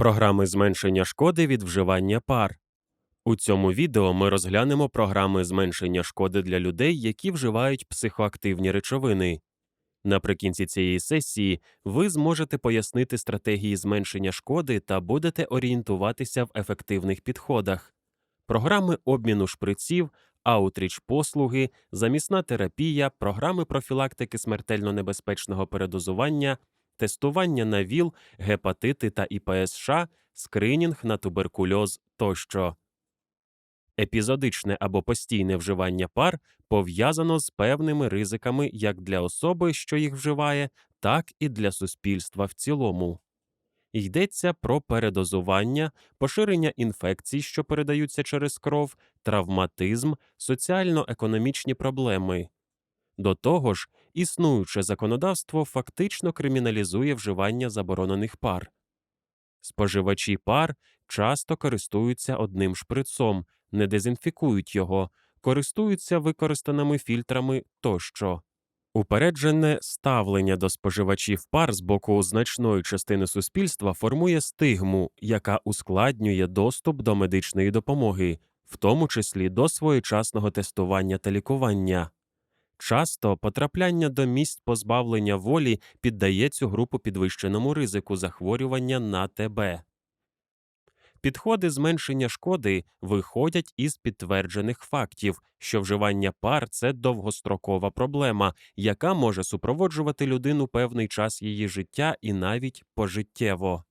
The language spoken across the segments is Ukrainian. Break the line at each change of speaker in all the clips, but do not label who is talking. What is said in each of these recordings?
Програми зменшення шкоди від вживання пар. У цьому відео ми розглянемо програми зменшення шкоди для людей, які вживають психоактивні речовини. Наприкінці цієї сесії ви зможете пояснити стратегії зменшення шкоди та будете орієнтуватися в ефективних підходах. Програми обміну шприців, аутріч послуги, замісна терапія, програми профілактики смертельно небезпечного передозування, тестування на ВІЛ, гепатити та ІПСШ, скринінг на туберкульоз тощо. Епізодичне або постійне вживання пар пов'язано з певними ризиками як для особи, що їх вживає, так і для суспільства в цілому. Йдеться про передозування, поширення інфекцій, що передаються через кров, травматизм, соціально-економічні проблеми. До того ж, існуюче законодавство фактично криміналізує вживання заборонених пар. Споживачі пар часто користуються одним шприцом, не дезінфікують його, користуються використаними фільтрами тощо. Упереджене ставлення до споживачів пар з боку значної частини суспільства формує стигму, яка ускладнює доступ до медичної допомоги, в тому числі до своєчасного тестування та лікування. Часто потрапляння до місць позбавлення волі піддає цю групу підвищеному ризику захворювання на ТБ. Підходи зменшення шкоди виходять із підтверджених фактів, що вживання пар це довгострокова проблема, яка може супроводжувати людину певний час її життя і навіть пожиттєво.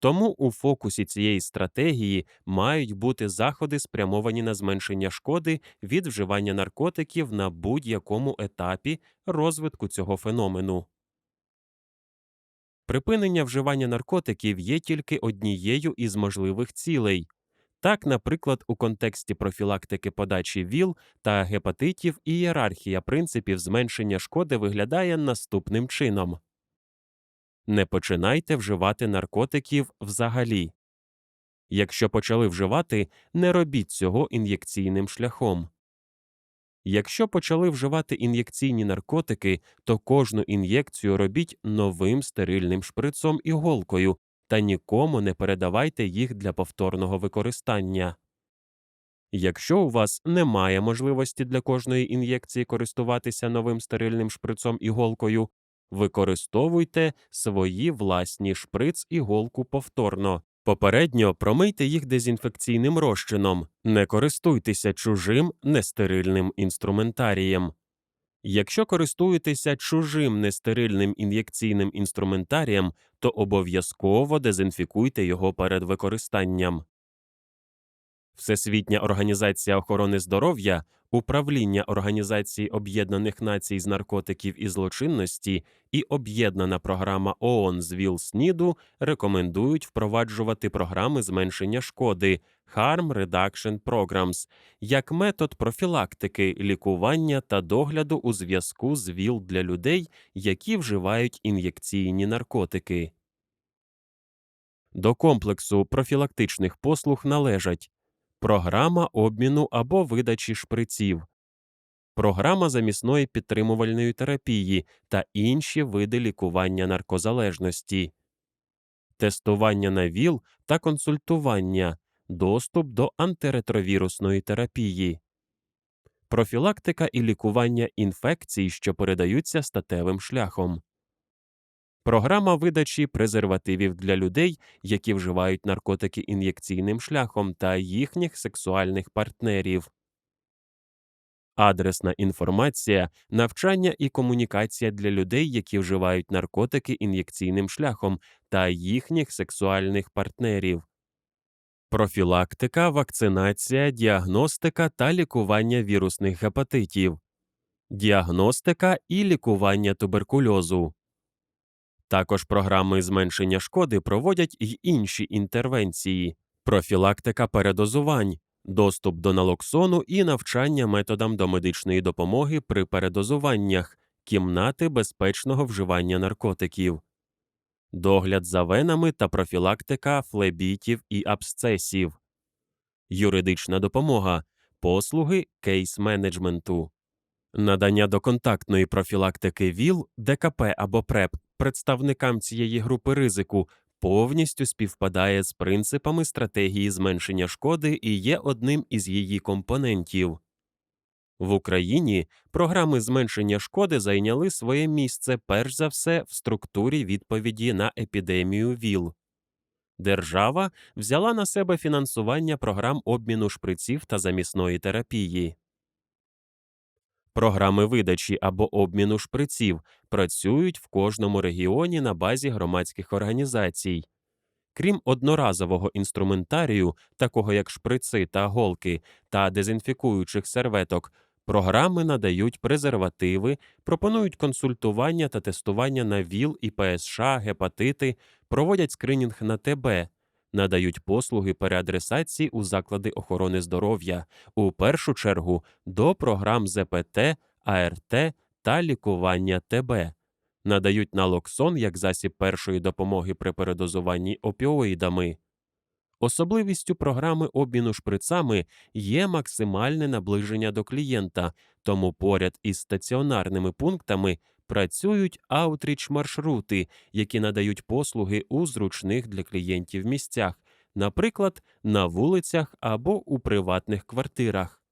Тому у фокусі цієї стратегії мають бути заходи, спрямовані на зменшення шкоди від вживання наркотиків на будь-якому етапі розвитку цього феномену. Припинення вживання наркотиків є тільки однією із можливих цілей. Так, наприклад, у контексті профілактики подачі ВІЛ та гепатитів ієрархія принципів зменшення шкоди виглядає наступним чином. Не починайте вживати наркотиків взагалі. Якщо почали вживати, не робіть цього ін'єкційним шляхом. Якщо почали вживати ін'єкційні наркотики, то кожну ін'єкцію робіть новим стерильним шприцом і голкою та нікому не передавайте їх для повторного використання. Якщо у вас немає можливості для кожної ін'єкції користуватися новим стерильним шприцом і голкою, використовуйте свої власні шприц і голку повторно. Попередньо промийте їх дезінфекційним розчином, не користуйтеся чужим нестерильним інструментарієм. Якщо користуєтеся чужим нестерильним ін'єкційним інструментарієм, то обов'язково дезінфікуйте його перед використанням. Всесвітня організація охорони здоров'я, Управління Організації Об'єднаних Націй з наркотиків і злочинності і об'єднана програма ООН з ВІЛ-СНІДу рекомендують впроваджувати програми зменшення шкоди Harm Reduction Programs як метод профілактики, лікування та догляду у зв'язку з ВІЛ для людей, які вживають ін'єкційні наркотики. До комплексу профілактичних послуг належать програма обміну або видачі шприців, програма замісної підтримувальної терапії та інші види лікування наркозалежності, тестування на ВІЛ та консультування, доступ до антиретровірусної терапії, профілактика і лікування інфекцій, що передаються статевим шляхом. Програма видачі презервативів для людей, які вживають наркотики ін'єкційним шляхом та їхніх сексуальних партнерів. Адресна інформація, навчання і комунікація для людей, які вживають наркотики ін'єкційним шляхом та їхніх сексуальних партнерів. Профілактика, вакцинація, діагностика та лікування вірусних гепатитів, діагностика і лікування туберкульозу. Також програми зменшення шкоди проводять й інші інтервенції, профілактика передозувань, доступ до налоксону і навчання методам домедичної допомоги при передозуваннях, кімнати безпечного вживання наркотиків, догляд за венами та профілактика флебітів і абсцесів, юридична допомога, послуги кейс-менеджменту. Надання доконтактної профілактики ВІЛ, ДКП або ПРЕП представникам цієї групи ризику повністю співпадає з принципами стратегії зменшення шкоди і є одним із її компонентів. В Україні програми зменшення шкоди зайняли своє місце перш за все в структурі відповіді на епідемію ВІЛ. Держава взяла на себе фінансування програм обміну шприців та замісної терапії. Програми видачі або обміну шприців працюють в кожному регіоні на базі громадських організацій. Крім одноразового інструментарію, такого як шприци та голки та дезінфікуючих серветок, програми надають презервативи, пропонують консультування та тестування на ВІЛ і ПСШ, гепатити, проводять скринінг на ТБ, надають послуги переадресації у заклади охорони здоров'я, у першу чергу до програм ЗПТ, АРТ та лікування ТБ. Надають налоксон як засіб першої допомоги при передозуванні опіоїдами. Особливістю програми обміну шприцами є максимальне наближення до клієнта, тому поряд із стаціонарними пунктами працюють аутріч маршрути, які надають послуги у зручних для клієнтів місцях, наприклад, на вулицях або у приватних квартирах.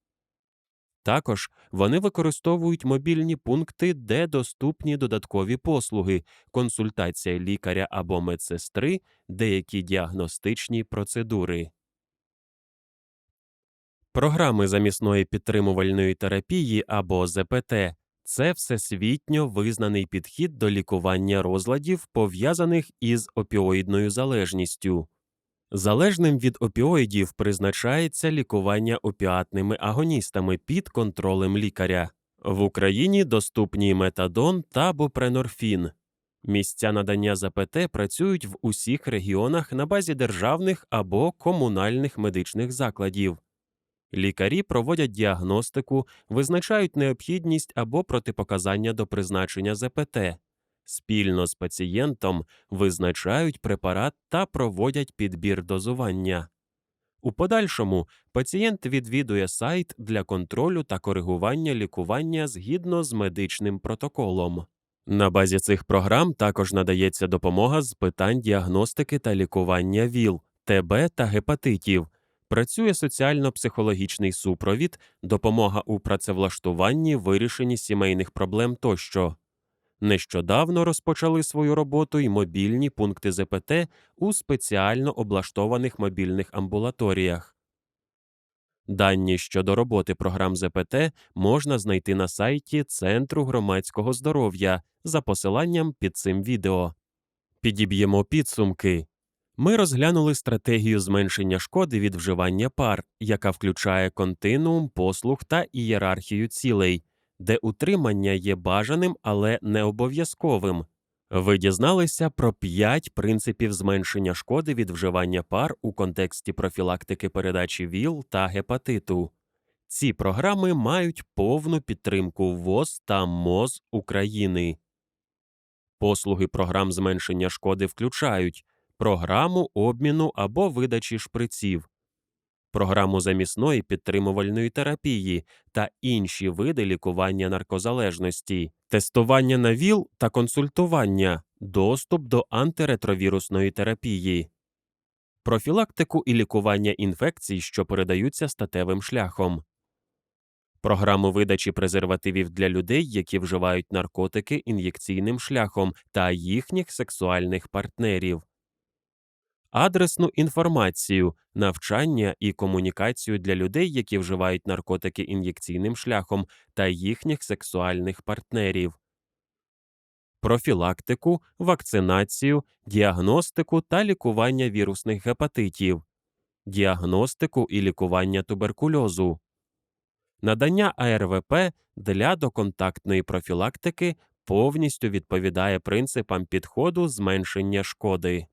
Також вони використовують мобільні пункти, де доступні додаткові послуги, консультація лікаря або медсестри, деякі діагностичні процедури. Програми замісної підтримувальної терапії або ЗПТ це всесвітньо визнаний підхід до лікування розладів, пов'язаних із опіоїдною залежністю. Залежним від опіоїдів призначається лікування опіатними агоністами під контролем лікаря. В Україні доступні метадон та бупренорфін. Місця надання ЗПТ працюють в усіх регіонах на базі державних або комунальних медичних закладів. Лікарі проводять діагностику, визначають необхідність або протипоказання до призначення ЗПТ. Спільно з пацієнтом визначають препарат та проводять підбір дозування. У подальшому пацієнт відвідує сайт для контролю та коригування лікування згідно з медичним протоколом. На базі цих програм також надається допомога з питань діагностики та лікування ВІЛ, ТБ та гепатитів, працює соціально-психологічний супровід, допомога у працевлаштуванні, вирішенні сімейних проблем тощо. Нещодавно розпочали свою роботу й мобільні пункти ЗПТ у спеціально облаштованих мобільних амбулаторіях. Дані щодо роботи програм ЗПТ можна знайти на сайті Центру громадського здоров'я за посиланням під цим відео. Підіб'ємо підсумки. Ми розглянули стратегію зменшення шкоди від вживання пар, яка включає континуум послуг та ієрархію цілей де утримання є бажаним, але не обов'язковим. Ви дізналися про п'ять принципів зменшення шкоди від вживання пар у контексті профілактики передачі ВІЛ та гепатиту. Ці програми мають повну підтримку ВОЗ та МОЗ України. Послуги програм зменшення шкоди включають програму обміну або видачі шприців, програму замісної підтримувальної терапії та інші види лікування наркозалежності, тестування на ВІЛ та консультування, доступ до антиретровірусної терапії, профілактику і лікування інфекцій, що передаються статевим шляхом. Програму видачі презервативів для людей, які вживають наркотики ін'єкційним шляхом та їхніх сексуальних партнерів, адресну інформацію, навчання і комунікацію для людей, які вживають наркотики ін'єкційним шляхом та їхніх сексуальних партнерів, профілактику, вакцинацію, діагностику та лікування вірусних гепатитів, діагностику і лікування туберкульозу, надання АРВП для доконтактної профілактики повністю відповідає принципам підходу зменшення шкоди.